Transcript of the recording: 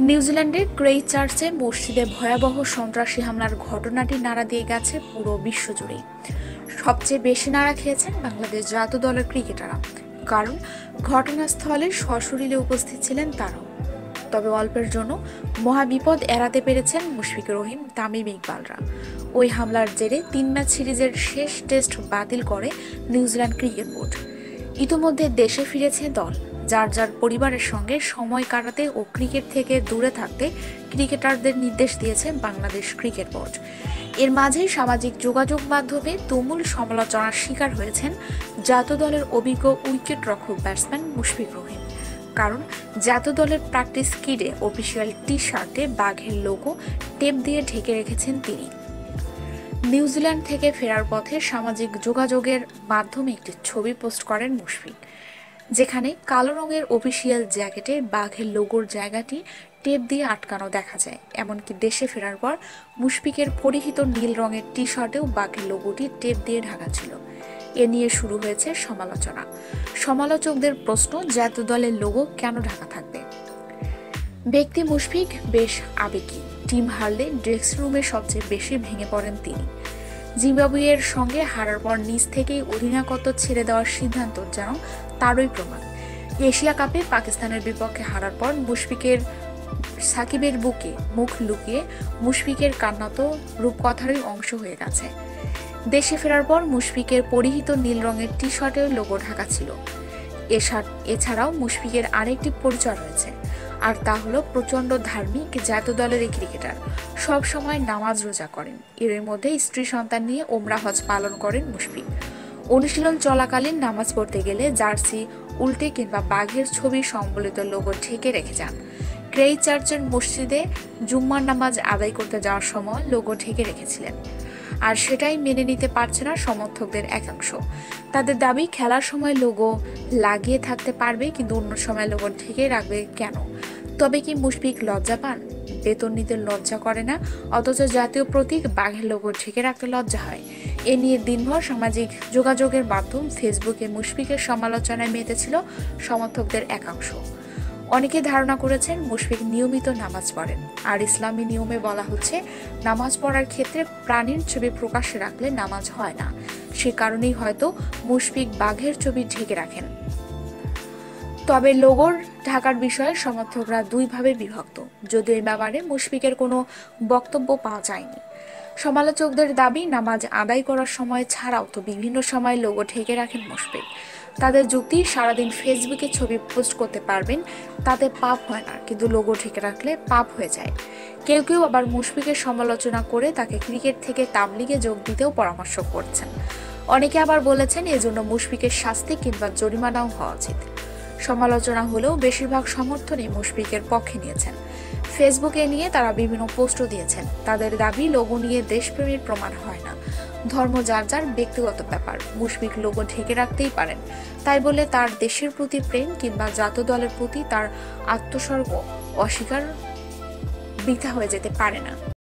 নিউজিল্যান্ডের ক্রেই চার্চে মসজিদে ভয়াবহ সন্ত্রাসী হামলার ঘটনাটি নাড়া দিয়ে গেছে পুরো বিশ্বজুড়ে সবচেয়ে বেশি নাড়া খেয়েছেন বাংলাদেশ জাতীয় দলের ক্রিকেটাররা। কারণ, ঘটনাস্থলে সশরীরে উপস্থিত ছিলেন তারাও। তবে অল্পের জন্য মহাবিপদ এড়াতে পেরেছেন মুশফিকুর রহিম, তামিম ইকবালরা। ওই হামলার জেরে তিন ম্যাচ সিরিজের শেষ টেস্ট বাতিল করে নিউজিল্যান্ড ক্রিকেট বোর্ড। ইতোমধ্যে দেশে ফিরেছে দল। যার যার পরিবারের সঙ্গে সময় কাটাতে ও ক্রিকেট থেকে দূরে থাকতে ক্রিকেটারদের নির্দেশ দিয়েছে বাংলাদেশ ক্রিকেট বোর্ড। এর মাঝেই সামাজিক যোগাযোগ মাধ্যমে তুমুল সমালোচনার শিকার হয়েছেন জাতীয় দলের অভিজ্ঞ উইকেট রক্ষক ব্যাটসম্যান মুশফিক রহিম। কারণ জাতীয় দলের প্র্যাকটিস কিডে অফিসিয়াল টি শার্টে বাঘের লোগো টেপ দিয়ে ঢেকে রেখেছেন তিনি। নিউজিল্যান্ড থেকে ফেরার পথে সামাজিক যোগাযোগের মাধ্যমে একটি ছবি পোস্ট করেন মুশফিক। যেখানে কালো রঙের অফিসিয়াল জ্যাকেটে বাঘের লোগোর জায়গাটি টেপ দিয়ে আটকানো দেখা যায়। এমনকি দেশে ফেরার পর মুশফিকের পরিহিত নীল রঙের টি শার্টেও বাঘের লোগোটি টেপ দিয়ে ঢাকা ছিল। এ নিয়ে শুরু হয়েছে সমালোচনা। সমালোচকদের প্রশ্ন, জাতীয় দলের লোগো কেন ঢাকা থাকবে? ব্যক্তি মুশফিক বেশ আবেগী। টিম হারলে ড্রেসিং রুমে সবচেয়ে বেশি ভেঙে পড়েন তিনি। জিম্বাবুয়ের সঙ্গে হারার পর নিজ থেকেই অধিনায়কত্ব ছেড়ে দেওয়ার সিদ্ধান্ত যেন তারই প্রমাণ। এশিয়া কাপে পাকিস্তানের বিপক্ষে হারার পর মুশফিকের সাকিবের বুকে মুখ লুকিয়ে মুশফিকের কান্না তো রূপকথারই অংশ হয়ে গেছে। দেশে ফেরার পর মুশফিকের পরিহিত নীল রঙের টি শার্টের লোগো ঢাকা ছিল। এছাড়াও মুশফিকের আরেকটি পরিচয় রয়েছে, আর তা হলো প্রচণ্ড ধার্মিক জাতীয় দলের এই ক্রিকেটার। সব সময় নামাজ রোজা করেন। এর মধ্যে স্ত্রী সন্তান নিয়ে ওমরা হজ পালন করেন মুশফিক। অনুশীলন চলাকালীন নামাজ পড়তে গেলে জার্সি, উল্টে কিংবা বাঘের ছবি সম্বলিত লোগো ঢেকে রেখে যান। ক্রেই চার্চের মসজিদে জুম্মার নামাজ আদায় করতে যাওয়ার সময় লোগো ঢেকে রেখেছিলেন। আর সেটাই মেনে নিতে পারছে না সমর্থকদের একাংশ। তাদের দাবি, খেলার সময় লোগো লাগিয়ে থাকতে পারবে, কিন্তু অন্য সময় লোগো ঢেকে রাখবে কেন? তবে কি মুশফিক লজ্জা পান? বেতন নিতে লজ্জা করে না, অথচ জাতীয় প্রতীক বাঘের লোগো ঢেকে রাখতে লজ্জা হয়। এ নিয়ে দিনভর সামাজিক যোগাযোগের মাধ্যম ফেসবুকে মুশফিকের সমালোচনায় মেতেছিল সমর্থকদের একাংশ। অনেকে ধারণা করেছেন মুশফিক নিয়মিত নামাজ পড়েন। আর ইসলামী নিয়মে বলা হচ্ছে, নামাজ পড়ার ক্ষেত্রে প্রাণীর ছবি প্রকাশ্যে রাখলে নামাজ হয় না। সে কারণেই হয়তো মুশফিক বাঘের ছবি ঢেকে রাখেন। তবে লোগোর ঢাকার বিষয়ে সমর্থকরা দুইভাবে বিভক্ত। যদিও এ ব্যাপারে মুশফিকের কোনো বক্তব্য পাওয়া যায়নি। সমালোচকদের দাবি, নামাজ আদায় করার সময় ছাড়াও তো বিভিন্ন সময় লোগো ঢেকে রাখেন মুশফিক। তাদের যুক্তি, সারাদিন ফেসবুকে ছবি পোস্ট করতে পারবেন, তাতে পাপ হয় না, কিন্তু লোগো ঢেকে রাখলে পাপ হয়ে যায়। কেউ কেউ আবার মুশফিকের সমালোচনা করে তাকে ক্রিকেট থেকে তাবলিগে যোগ দিতেও পরামর্শ করছেন। অনেকে আবার বলেছেন, এজন্য মুশফিকের শাস্তি কিংবা জরিমানাও হওয়া উচিত। সমালোচনা হলেও বেশিরভাগ সমর্থনই মুশফিকের পক্ষে নিয়েছেন। ফেসবুকে নিয়ে তারা বিভিন্ন পোস্টও দিয়েছেন। তাদের দাবি, লোগো নিয়ে দেশপ্রেমের প্রমাণ হয় না। ধর্ম যার যার, ব্যক্তিগত ব্যাপার। মুশফিক লোগো ঢেকে রাখতেই পারেন। তাই বলে তার দেশের প্রতি প্রেম কিংবা জাত দলের প্রতি তার আত্মস্বর্গ অস্বীকার বৃথা হয়ে যেতে পারে না।